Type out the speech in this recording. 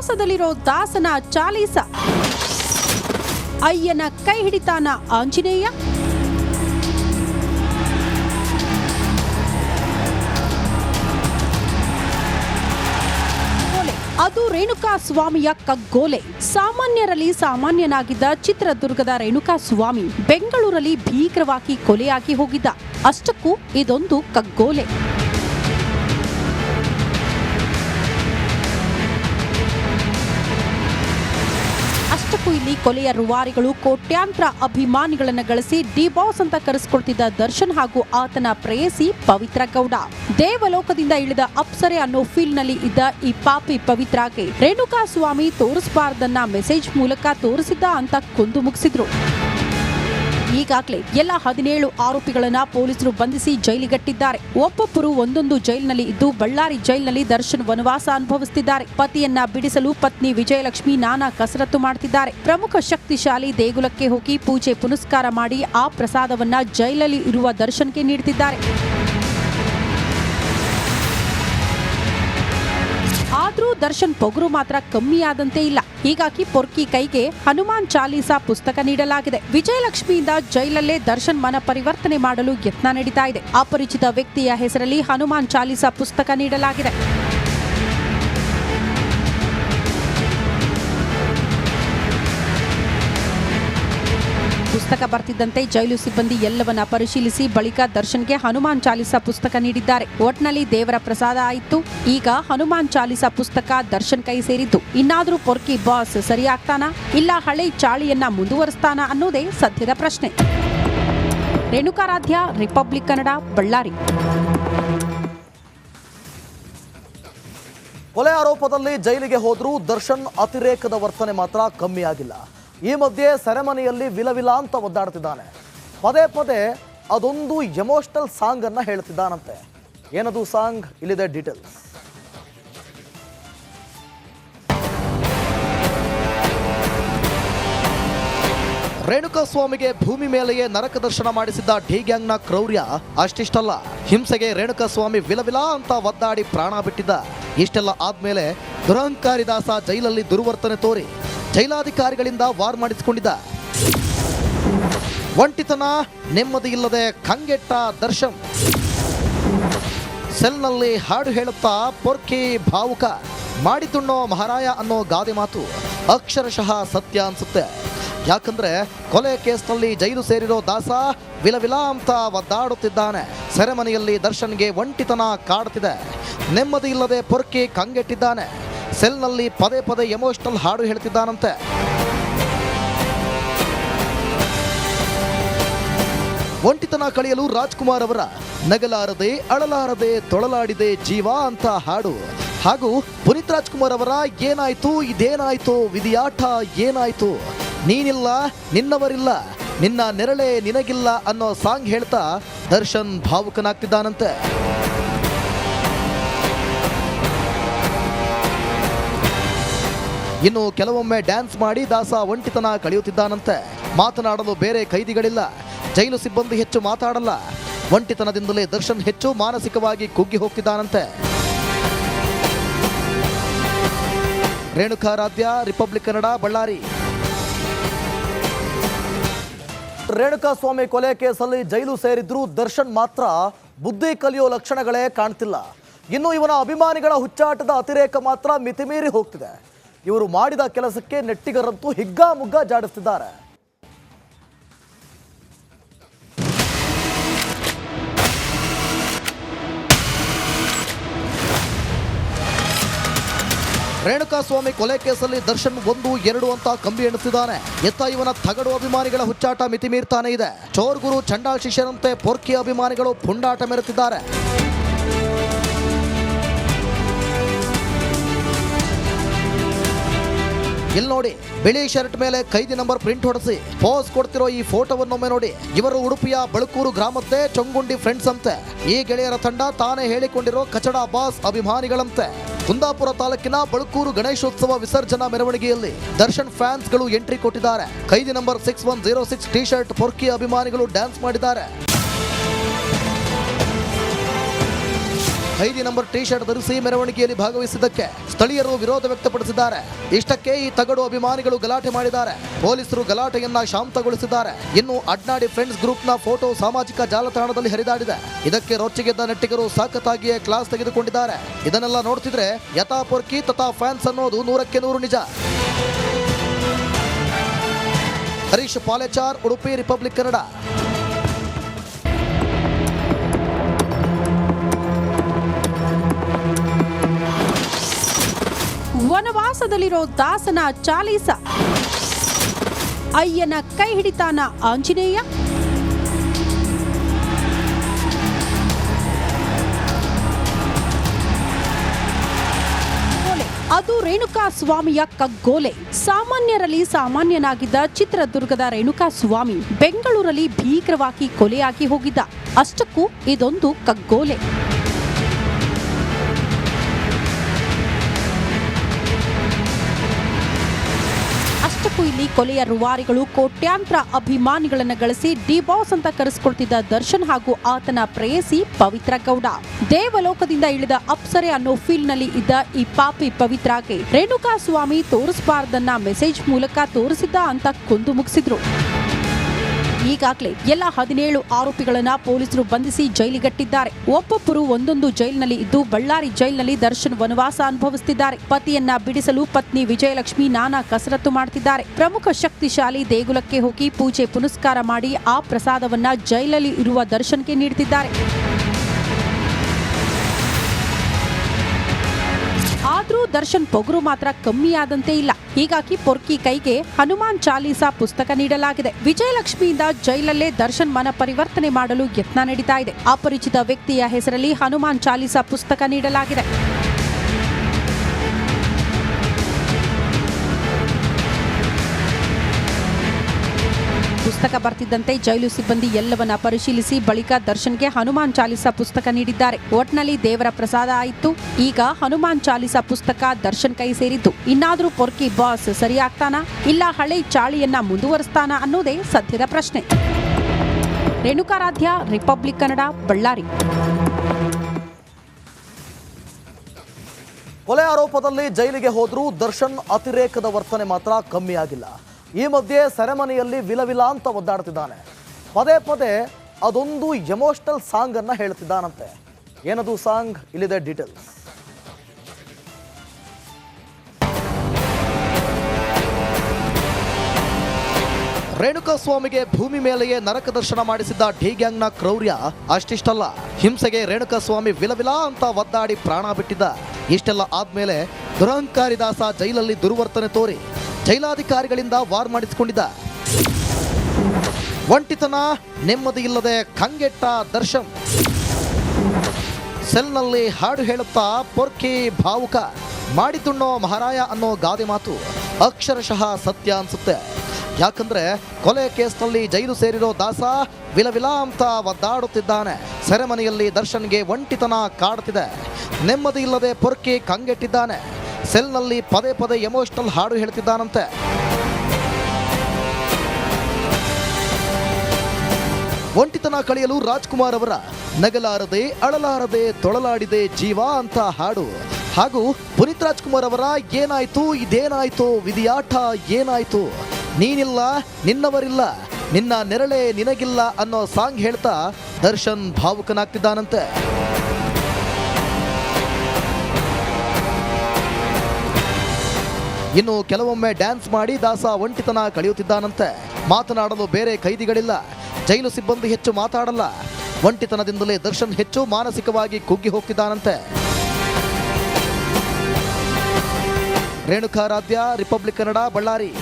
ವನವಾಸದಲ್ಲಿರೋ ದಾಸನ ಚಾಲೀಸ. ಅಯ್ಯನ ಕೈ ಹಿಡಿತಾನ ಆಂಜನೇಯ. ಅದು ರೇಣುಕಾ ಸ್ವಾಮಿಯ ಕಗ್ಗೋಲೆ. ಸಾಮಾನ್ಯರಲ್ಲಿ ಸಾಮಾನ್ಯನಾಗಿದ್ದ ಚಿತ್ರದುರ್ಗದ ರೇಣುಕಾ ಸ್ವಾಮಿ ಬೆಂಗಳೂರಲ್ಲಿ ಭೀಕರವಾಗಿ ಕೊಲೆಯಾಗಿ ಹೋಗಿದ್ದ. ಅಷ್ಟಕ್ಕೂ ಇದೊಂದು ಕಗ್ಗೋಲೆ. ಇಲ್ಲಿ ಕೊಲೆಯ ರುವಾರಿಗಳು ಕೋಟ್ಯಾಂತರ ಅಭಿಮಾನಿಗಳನ್ನು ಗಳಿಸಿ ಡಿ ಬಾಸ್ ಅಂತ ಕರೆಸಿಕೊಳ್ತಿದ್ದ ದರ್ಶನ್ ಹಾಗೂ ಆತನ ಪ್ರೇಯಸಿ ಪವಿತ್ರ ಗೌಡ. ದೇವಲೋಕದಿಂದ ಇಳಿದ ಅಪ್ಸರೆ ಅನ್ನೋ ಫೀಲ್ ಇದ್ದ ಈ ಪಾಪಿ ಪವಿತ್ರಾಗೆ ರೇಣುಕಾ ಸ್ವಾಮಿ ತೋರಿಸಬಾರ್ದನ್ನ ಮೆಸೇಜ್ ಮೂಲಕ ತೋರಿಸಿದ್ದ ಅಂತ ಕುಂದು ಮುಗಿಸಿದ್ರು. ಈಗಾಗಲೇ ಎಲ್ಲ ಹದಿನೇಳು ಆರೋಪಿಗಳನ್ನ ಪೊಲೀಸರು ಬಂಧಿಸಿ ಜೈಲಿಗಟ್ಟಿದ್ದಾರೆ. ಒಬ್ಬೊಬ್ಬರು ಒಂದೊಂದು ಜೈಲಿನಲ್ಲಿ ಇದ್ದು ಬಳ್ಳಾರಿ ಜೈಲಿನಲ್ಲಿ ದರ್ಶನ್ ವನವಾಸ ಅನುಭವಿಸುತ್ತಿದ್ದಾರೆ ಪತಿಯನ್ನ ಬಿಡಿಸಲು ಪತ್ನಿ ವಿಜಯಲಕ್ಷ್ಮಿ ನಾನಾ ಕಸರತ್ತು ಮಾಡ್ತಿದ್ದಾರೆ. ಪ್ರಮುಖ ಶಕ್ತಿಶಾಲಿ ದೇಗುಲಕ್ಕೆ ಹೋಗಿ ಪೂಜೆ ಪುನಸ್ಕಾರ ಮಾಡಿ ಆ ಪ್ರಸಾದವನ್ನ ಜೈಲಲ್ಲಿ ಇರುವ ದರ್ಶನ್ಗೆ ನೀಡುತ್ತಿದ್ದಾರೆ ಆದರೂ ದರ್ಶನ್ ಪೊಗರು ಮಾತ್ರ ಕಮ್ಮಿಯಾದಂತೆ ಇಲ್ಲ. ಹೀಗಾಗಿ ಪೊರ್ಕಿ ಕೈಗೆ ಹನುಮಾನ್ ಚಾಲೀಸಾ ಪುಸ್ತಕ ನೀಡಲಾಗಿದೆ. ವಿಜಯಲಕ್ಷ್ಮಿಯಿಂದ ಜೈಲಲ್ಲೇ ದರ್ಶನ್ ಮನ ಪರಿವರ್ತನೆ ಮಾಡಲು ಯತ್ನ ನಡೀತಾ ಇದೆ. ಅಪರಿಚಿತ ವ್ಯಕ್ತಿಯ ಹೆಸರಲ್ಲಿ ಹನುಮಾನ್ ಚಾಲೀಸಾ ಪುಸ್ತಕ ನೀಡಲಾಗಿದೆ. ಪುಸ್ತಕ ಬರ್ತಿದ್ದಂತೆ ಜೈಲು ಸಿಬ್ಬಂದಿ ಎಲ್ಲವನ್ನ ಪರಿಶೀಲಿಸಿ ಬಳಿಕ ದರ್ಶನ್ಗೆ ಹನುಮಾನ್ ಚಾಲಿಸ ಪುಸ್ತಕ ನೀಡಿದ್ದಾರೆ. ಒಟ್ನಲ್ಲಿ ದೇವರ ಪ್ರಸಾದ ಆಯಿತು. ಈಗ ಹನುಮಾನ್ ಚಾಲಿಸ ಪುಸ್ತಕ ದರ್ಶನ್ ಕೈ ಸೇರಿದ್ದು. ಇನ್ನಾದ್ರೂ ಪೊರ್ಕಿ ಬಾಸ್ ಸರಿಯಾಗ್ತಾನಾ? ಇಲ್ಲ ಹಳೆ ಚಾಳಿಯನ್ನ ಮುಂದುವರಿಸ್ತಾನಾ ಅನ್ನೋದೇ ಸದ್ಯದ ಪ್ರಶ್ನೆ. ರೇಣುಕಾರಾಧ್ಯ, ರಿಪಬ್ಲಿಕ್ ಕನ್ನಡ, ಬಳ್ಳಾರಿ. ಕೊಲೆ ಆರೋಪದಲ್ಲಿ ಜೈಲಿಗೆ ಹೋದರೂ ದರ್ಶನ್ ಅತಿರೇಕದ ವರ್ತನೆ ಮಾತ್ರ ಕಮ್ಮಿ ಆಗಿಲ್ಲ ಈ ಮಧ್ಯೆ ಸೆರೆಮನೆಯಲ್ಲಿ ವಿಲವಿಲ ಅಂತ ಒದ್ದಾಡ್ತಿದ್ದಾನೆ. ಪದೇ ಪದೇ ಅದೊಂದು ಎಮೋಷನಲ್ ಸಾಂಗ್ ಅನ್ನ ಹೇಳ್ತಿದ್ದಾನಂತೆ ಏನದು ಸಾಂಗ್? ಇಲ್ಲಿದೆ ಡೀಟೇಲ್ಸ್. ರೇಣುಕಾಸ್ವಾಮಿಗೆ ಭೂಮಿ ಮೇಲೆಯೇ ನರಕ ದರ್ಶನ ಮಾಡಿಸಿದ್ದ ಡಿ ಗ್ಯಾಂಗ್ನ ಕ್ರೌರ್ಯ ಅಷ್ಟಿಷ್ಟಲ್ಲ. ಹಿಂಸೆಗೆ ರೇಣುಕಾಸ್ವಾಮಿ ವಿಲವಿಲ ಅಂತ ಒದ್ದಾಡಿ ಪ್ರಾಣ ಬಿಟ್ಟಿದ್ದ. ಇಷ್ಟೆಲ್ಲ ಆದ್ಮೇಲೆ ದುರಹಂಕಾರಿ ದಾಸ ಜೈಲಲ್ಲಿ ದುರ್ವರ್ತನೆ ತೋರಿ ಜೈಲಾಧಿಕಾರಿಗಳಿಂದ ವಾರ್ ಮಾಡಿಸಿಕೊಂಡಿದ್ದ. ಒಂಟಿತನ ನೆಮ್ಮದಿ ಇಲ್ಲದೆ ಕಂಗೆಟ್ಟ ದರ್ಶನ್. ಸೆಲ್ನಲ್ಲಿ ಹಾಡು ಹೇಳುತ್ತಾ ಪೊರ್ಕಿ ಭಾವುಕ, ಮಾಡಿದ್ದುಣ್ಣೋ ಮಹಾರಾಯ ಅನ್ನೋ ಗಾದೆ ಮಾತು ಅಕ್ಷರಶಃ ಸತ್ಯ ಅನ್ಸುತ್ತೆ. ಯಾಕಂದ್ರೆ ಕೊಲೆ ಕೇಸ್ನಲ್ಲಿ ಜೈಲು ಸೇರಿರೋ ದಾಸ ವಿಲವಿಲ ಅಂತ ಒದ್ದಾಡುತ್ತಿದ್ದಾನೆ. ಸೆರೆಮನೆಯಲ್ಲಿ ದರ್ಶನ್ಗೆ ಒಂಟಿತನ ಕಾಡುತ್ತಿದೆ ನೆಮ್ಮದಿ ಇಲ್ಲದೆ ಪೊರ್ಕಿ ಕಂಗೆಟ್ಟಿದ್ದಾನೆ. ಸೆಲ್ನಲ್ಲಿ ಪದೇ ಪದೇ ಎಮೋಷನಲ್ ಹಾಡು ಹೇಳ್ತಿದ್ದಾನಂತೆ. ಒಂಟಿತನ ಕಳೆಯಲು ರಾಜ್ಕುಮಾರ್ ಅವರ ನಗಲಾರದೆ, ಅಳಲಾರದೆ, ತೊಳಲಾಡಿದೆ ಜೀವ ಅಂತ ಹಾಡು. ಹಾಗೂ ಪುನೀತ್ ರಾಜ್ಕುಮಾರ್ ಅವರ ಏನಾಯ್ತು, ಇದೇನಾಯ್ತು, ವಿಧಿಯಾಟ ಏನಾಯ್ತು? ನೀನಿಲ್ಲ, ನಿನ್ನವರಿಲ್ಲ, ನಿನ್ನ ನೆರಳೆ ನಿನಗಿಲ್ಲ ಅನ್ನೋ ಸಾಂಗ್ ಹೇಳ್ತಾ ದರ್ಶನ್ ಭಾವುಕನಾಗ್ತಿದ್ದಾನಂತೆ. ಇನ್ನು ಕೆಲವೊಮ್ಮೆ ಡ್ಯಾನ್ಸ್ ಮಾಡಿ ದಾಸ ಒಂಟಿತನ ಕಳೆಯುತ್ತಿದ್ದಾನಂತೆ. ಮಾತನಾಡಲು ಬೇರೆ ಕೈದಿಗಳಿಲ್ಲ. ಜೈಲು ಸಿಬ್ಬಂದಿ ಹೆಚ್ಚು ಮಾತಾಡಲ್ಲ. ಒಂಟಿತನದಿಂದಲೇ ದರ್ಶನ್ ಹೆಚ್ಚು ಮಾನಸಿಕವಾಗಿ ಕುಗ್ಗಿ ಹೋಗ್ತಿದ್ದಾನಂತೆ. ರೇಣುಕಾರಾಧ್ಯ, ರಿಪಬ್ಲಿಕ್ ಕನ್ನಡ, ಬಳ್ಳಾರಿ. ರೇಣುಕಾ ಸ್ವಾಮಿ ಕೊಲೆ ಕೇಸಲ್ಲಿ ಜೈಲು ಸೇರಿದ್ರು ದರ್ಶನ್ ಮಾತ್ರ ಬುದ್ಧಿ ಕಲಿಯೋ ಲಕ್ಷಣಗಳೇ ಕಾಣ್ತಿಲ್ಲ. ಇನ್ನು ಇವನ ಅಭಿಮಾನಿಗಳ ಹುಚ್ಚಾಟದ ಅತಿರೇಕ ಮಾತ್ರ ಮಿತಿಮೀರಿ ಹೋಗ್ತಿದೆ. ಇವರು ಮಾಡಿದ ಕೆಲಸಕ್ಕೆ ನೆಟ್ಟಿಗರಂತೂ ಹಿಗ್ಗಾಮುಗ್ಗಾ ಜಾಡಿಸ್ತಿದ್ದಾರೆ. ರೇಣುಕಾಸ್ವಾಮಿ ಕೊಲೆ ಕೇಸಲ್ಲಿ ದರ್ಶನ್ ಒಂದು, ಎರಡು ಅಂತ ಕಂಬಿ ಎಣಿಸಿದ್ದಾನೆ. ಎತ್ತ ಇವನ ತಗಡು ಅಭಿಮಾನಿಗಳ ಹುಚ್ಚಾಟ ಮಿತಿ ಮೀರ್ತಾನೆ ಇದೆ. ಚೋರ್ ಗುರು ಚಂಡಾಳ್ ಶಿಷ್ಯರಂತೆ ಪೊರ್ಕಿ ಅಭಿಮಾನಿಗಳು ಪುಂಡಾಟ ಮೆರೆತಿದ್ದಾರೆ. ಇಲ್ಲಿ ನೋಡಿ, ಬಿಳಿ ಶರ್ಟ್ ಮೇಲೆ ಕೈದಿ ನಂಬರ್ ಪ್ರಿಂಟ್ ಹೊಡೆಸಿ ಪೋಸ್ ಕೊಡ್ತಿರೋ ಈ ಫೋಟೋವನ್ನೊಮ್ಮೆ ನೋಡಿ. ಇವರು ಉಡುಪಿಯ ಬಳಕೂರು ಗ್ರಾಮದ್ದೇ ಚೊಂಗುಂಡಿ ಫ್ರೆಂಡ್ಸ್ ಅಂತೆ. ಈ ಗೆಳೆಯರ ತಂಡ ತಾನೇ ಹೇಳಿಕೊಂಡಿರೋ ಕಚಡ ಬಾಸ್ ಅಭಿಮಾನಿಗಳಂತೆ. ಕುಂದಾಪುರ ತಾಲೂಕಿನ ಬಳಕೂರು ಗಣೇಶೋತ್ಸವ ವಿಸರ್ಜನಾ ಮೆರವಣಿಗೆಯಲ್ಲಿ ದರ್ಶನ್ ಫ್ಯಾನ್ಸ್ಗಳು ಎಂಟ್ರಿ ಕೊಟ್ಟಿದ್ದಾರೆ. ಕೈದಿ number six one zero six T shirt ಪೊರ್ಕಿ ಅಭಿಮಾನಿಗಳು ಡ್ಯಾನ್ಸ್ ಮಾಡಿದ್ದಾರೆ. ಖೈದಿ ನಂಬರ್ ಟಿ ಶರ್ಟ್ ಧರಿಸಿ ಮೆರವಣಿಗೆಯಲ್ಲಿ ಭಾಗವಹಿಸಿದ್ದಕ್ಕೆ ಸ್ಥಳೀಯರು ವಿರೋಧ ವ್ಯಕ್ತಪಡಿಸಿದ್ದಾರೆ. ಇಷ್ಟಕ್ಕೆ ಈ ತಗಡು ಅಭಿಮಾನಿಗಳು ಗಲಾಟೆ ಮಾಡಿದ್ದಾರೆ. ಪೊಲೀಸರು ಗಲಾಟೆಯನ್ನ ಶಾಂತಗೊಳಿಸಿದ್ದಾರೆ. ಇನ್ನು ಅಡ್ನಾಡಿ ಫ್ರೆಂಡ್ಸ್ ಗ್ರೂಪ್ನ ಫೋಟೋ ಸಾಮಾಜಿಕ ಜಾಲತಾಣದಲ್ಲಿ ಹರಿದಾಡಿದೆ. ಇದಕ್ಕೆ ರೊಚ್ಚಿಗೆದ್ದ ನೆಟ್ಟಿಗರು ಸಾಕತ್ತಾಗಿಯೇ ಕ್ಲಾಸ್ ತೆಗೆದುಕೊಂಡಿದ್ದಾರೆ. ಇದನ್ನೆಲ್ಲ ನೋಡ್ತಿದ್ರೆ ಯಥಾ ಪೊರ್ಕಿ ತಥಾ ಫ್ಯಾನ್ಸ್ ಅನ್ನೋದು ನೂರಕ್ಕೆ ನೂರು ನಿಜ. ಹರೀಶ್ ಪಾಲೆಚಾರ್, ಉಡುಪಿ ರಿಪಬ್ಲಿಕ್ ಕನ್ನಡ. ವನವಾಸದಲ್ಲಿರೋ ದಾಸನ ಚಾಲೀಸ. ಅಯ್ಯನ ಕೈ ಹಿಡಿತಾನ ಆಂಜನೇಯ. ಅದು ರೇಣುಕಾ ಸ್ವಾಮಿಯ ಕಗ್ಗೋಲೆ. ಸಾಮಾನ್ಯರಲ್ಲಿ ಸಾಮಾನ್ಯನಾಗಿದ್ದ ಚಿತ್ರದುರ್ಗದ ರೇಣುಕಾ ಸ್ವಾಮಿ ಬೆಂಗಳೂರಲ್ಲಿ ಭೀಕರವಾಗಿ ಕೊಲೆಯಾಗಿ ಹೋಗಿದ್ದ. ಅಷ್ಟಕ್ಕೂ ಇದೊಂದು ಕಗ್ಗೋಲೆ. ಇಲ್ಲಿ ಕೊಲೆಯ ರುವಾರಿಗಳು ಕೋಟ್ಯಾಂತರ ಅಭಿಮಾನಿಗಳನ್ನು ಗಳಿಸಿ ಡಿ ಬಾಸ್ ಅಂತ ಕರೆಸಿಕೊಳ್ತಿದ್ದ ದರ್ಶನ್ ಹಾಗೂ ಆತನ ಪ್ರೇಯಸಿ ಪವಿತ್ರ ಗೌಡ. ದೇವಲೋಕದಿಂದ ಇಳಿದ ಅಪ್ಸರೆ ಅನ್ನೋ ಫೀಲ್ನಲ್ಲಿ ಇದ್ದ ಈ ಪಾಪಿ ಪವಿತ್ರಾಗೆ ರೇಣುಕಾ ಸ್ವಾಮಿ ತೋರಿಸಬಾರ್ದನ್ನ ಮೆಸೇಜ್ ಮೂಲಕ ತೋರಿಸಿದ್ದ ಅಂತ ಕೊಂದು ಮುಗಿಸಿದ್ರು. ಈಗಾಗಲೇ ಎಲ್ಲ ಹದಿನೇಳು ಆರೋಪಿಗಳನ್ನ ಪೊಲೀಸರು ಬಂಧಿಸಿ ಜೈಲಿಗಟ್ಟಿದ್ದಾರೆ. ಒಬ್ಬೊಬ್ಬರು ಒಂದೊಂದು ಜೈಲಿನಲ್ಲಿ ಇದ್ದು ಬಳ್ಳಾರಿ ಜೈಲಿನಲ್ಲಿ ದರ್ಶನ್ ವನವಾಸ ಅನುಭವಿಸುತ್ತಿದ್ದಾರೆ ಪತಿಯನ್ನ ಬಿಡಿಸಲು ಪತ್ನಿ ವಿಜಯಲಕ್ಷ್ಮಿ ನಾನಾ ಕಸರತ್ತು ಮಾಡುತ್ತಿದ್ದಾರೆ ಪ್ರಮುಖ ಶಕ್ತಿಶಾಲಿ ದೇಗುಲಕ್ಕೆ ಹೋಗಿ ಪೂಜೆ ಪುನಸ್ಕಾರ ಮಾಡಿ ಆ ಪ್ರಸಾದವನ್ನ ಜೈಲಲ್ಲಿ ಇರುವ ದರ್ಶನ್ಗೆ ನೀಡುತ್ತಿದ್ದಾರೆ ದರ್ಶನ್ ಪೊಗರು ಮಾತ್ರ ಕಮ್ಮಿಯಾದಂತೆ ಇಲ್ಲ. ಹೀಗಾಗಿ ಪೊರ್ಕಿ ಕೈಗೆ ಹನುಮಾನ್ ಚಾಲೀಸಾ ಪುಸ್ತಕ ನೀಡಲಾಗಿದೆ. ವಿಜಯಲಕ್ಷ್ಮಿಯಿಂದ ಜೈಲಲ್ಲೇ ದರ್ಶನ್ ಮನ ಪರಿವರ್ತನೆ ಮಾಡಲು ಯತ್ನ ನಡೀತಾ ಇದೆ. ಅಪರಿಚಿತ ವ್ಯಕ್ತಿಯ ಹೆಸರಲ್ಲಿ ಹನುಮಾನ್ ಚಾಲೀಸಾ ಪುಸ್ತಕ ನೀಡಲಾಗಿದೆ. ಪುಸ್ತಕ ಬರ್ತಿದ್ದಂತೆ ಜೈಲು ಸಿಬ್ಬಂದಿ ಎಲ್ಲವನ್ನ ಪರಿಶೀಲಿಸಿ ಬಳಿಕ ದರ್ಶನ್ಗೆ ಹನುಮಾನ್ ಚಾಲಿಸ ಪುಸ್ತಕ ನೀಡಿದ್ದಾರೆ. ಒಟ್ನಲ್ಲಿ ದೇವರ ಪ್ರಸಾದ ಆಯಿತು. ಈಗ ಹನುಮಾನ್ ಚಾಲಿಸ ಪುಸ್ತಕ ದರ್ಶನ್ ಕೈ ಸೇರಿದ್ದು. ಇನ್ನಾದ್ರೂ ಪೊರ್ಕಿ ಬಾಸ್ ಸರಿಯಾಗ್ತಾನ? ಇಲ್ಲ ಹಳೆ ಚಾಳಿಯನ್ನ ಮುಂದುವರಿಸ್ತಾನ ಅನ್ನೋದೇ ಸದ್ಯದ ಪ್ರಶ್ನೆ. ರೇಣುಕಾರಾಧ್ಯ, ರಿಪಬ್ಲಿಕ್ ಕನ್ನಡ, ಬಳ್ಳಾರಿ. ಕೊಲೆ ಆರೋಪದಲ್ಲಿ ಜೈಲಿಗೆ ಹೋದರೂ ದರ್ಶನ್ ಅತಿರೇಕದ ವರ್ತನೆ ಮಾತ್ರ ಕಮ್ಮಿ ಆಗಿಲ್ಲ ಈ ಮಧ್ಯೆ ಸೆರೆಮನೆಯಲ್ಲಿ ವಿಲವಿಲ ಅಂತ ಒದ್ದಾಡ್ತಿದ್ದಾನೆ. ಪದೇ ಪದೇ ಅದೊಂದು ಎಮೋಷನಲ್ ಸಾಂಗ್ ಅನ್ನ ಹೇಳ್ತಿದ್ದಾನಂತೆ. ಏನದು ಸಾಂಗ್? ಇಲ್ಲಿದೆ ಡೀಟೇಲ್ಸ್. ರೇಣುಕಾಸ್ವಾಮಿಗೆ ಭೂಮಿ ಮೇಲೆಯೇ ನರಕ ದರ್ಶನ ಮಾಡಿಸಿದ್ದ ಡಿ ಗ್ಯಾಂಗ್ನ ಕ್ರೌರ್ಯ ಅಷ್ಟಿಷ್ಟಲ್ಲ. ಹಿಂಸೆಗೆ ರೇಣುಕಾಸ್ವಾಮಿ ವಿಲವಿಲ ಅಂತ ಒದ್ದಾಡಿ ಪ್ರಾಣ ಬಿಟ್ಟಿದ್ದ. ಇಷ್ಟೆಲ್ಲ ಆದ್ಮೇಲೆ ದುರಹಂಕಾರಿ ದಾಸ ಜೈಲಲ್ಲಿ ದುರ್ವರ್ತನೆ ತೋರಿ ಜೈಲಾಧಿಕಾರಿಗಳಿಂದ ವಾರ್ ಮಾಡಿಸಿಕೊಂಡಿದ್ದ. ಒಂಟಿತನ ನೆಮ್ಮದಿ ಇಲ್ಲದೆ ಕಂಗೆಟ್ಟ ದರ್ಶನ್. ಸೆಲ್ನಲ್ಲಿ ಹಾಡು ಹೇಳುತ್ತಾ ಪೊರ್ಕಿ ಭಾವುಕ ಮಾಡಿತುಣ್ಣೋ ಮಹಾರಾಯ ಅನ್ನೋ ಗಾದೆ ಮಾತು ಅಕ್ಷರಶಃ ಸತ್ಯ ಅನ್ಸುತ್ತೆ. ಯಾಕಂದ್ರೆ ಕೊಲೆ ಕೇಸ್ನಲ್ಲಿ ಜೈಲು ಸೇರಿರೋ ದಾಸ ವಿಲವಿಲ ಅಂತ ಒದ್ದಾಡುತ್ತಿದ್ದಾನೆ. ಸೆರೆಮನೆಯಲ್ಲಿ ದರ್ಶನ್ಗೆ ಒಂಟಿತನ ಕಾಡುತ್ತಿದೆ ನೆಮ್ಮದಿ ಇಲ್ಲದೆ ಪೊರ್ಕಿ ಕಂಗೆಟ್ಟಿದ್ದಾನೆ. ಸೆಲ್ನಲ್ಲಿ ಪದೇ ಪದೇ ಎಮೋಷನಲ್ ಹಾಡು ಹೇಳ್ತಿದ್ದಾನಂತೆ. ಒಂಟಿತನ ಕಳೆಯಲು ರಾಜ್ಕುಮಾರ್ ಅವರ ನಗಲಾರದೆ ಅಳಲಾರದೆ ತೊಳಲಾಡಿದೆ ಜೀವ ಅಂತ ಹಾಡು. ಹಾಗೂ ಪುನೀತ್ ರಾಜ್ಕುಮಾರ್ ಅವರ ಏನಾಯ್ತು, ಇದೇನಾಯ್ತು ವಿಧಿಯಾಟ ಏನಾಯ್ತು? ನೀನಿಲ್ಲ, ನಿನ್ನವರಿಲ್ಲ, ನಿನ್ನ ನೆರಳೆ ನಿನಗಿಲ್ಲ ಅನ್ನೋ ಸಾಂಗ್ ಹೇಳ್ತಾ ದರ್ಶನ್ ಭಾವುಕನಾಗ್ತಿದ್ದಾನಂತೆ. ಇನ್ನು ಕೆಲವೊಮ್ಮೆ ಡ್ಯಾನ್ಸ್ ಮಾಡಿ ದಾಸ ಒಂಟಿತನ ಕಳೆಯುತ್ತಿದ್ದಾನಂತೆ. ಮಾತನಾಡಲು ಬೇರೆ ಕೈದಿಗಳಿಲ್ಲ. ಜೈಲು ಸಿಬ್ಬಂದಿ ಹೆಚ್ಚು ಮಾತಾಡಲ್ಲ. ಒಂಟಿತನದಿಂದಲೇ ದರ್ಶನ್ ಹೆಚ್ಚು ಮಾನಸಿಕವಾಗಿ ಕುಗ್ಗಿ ಹೋಗ್ತಿದ್ದಾನಂತೆ. ರೇಣುಕಾರಾಧ್ಯ, ರಿಪಬ್ಲಿಕ್ ಕನ್ನಡ, ಬಳ್ಳಾರಿ.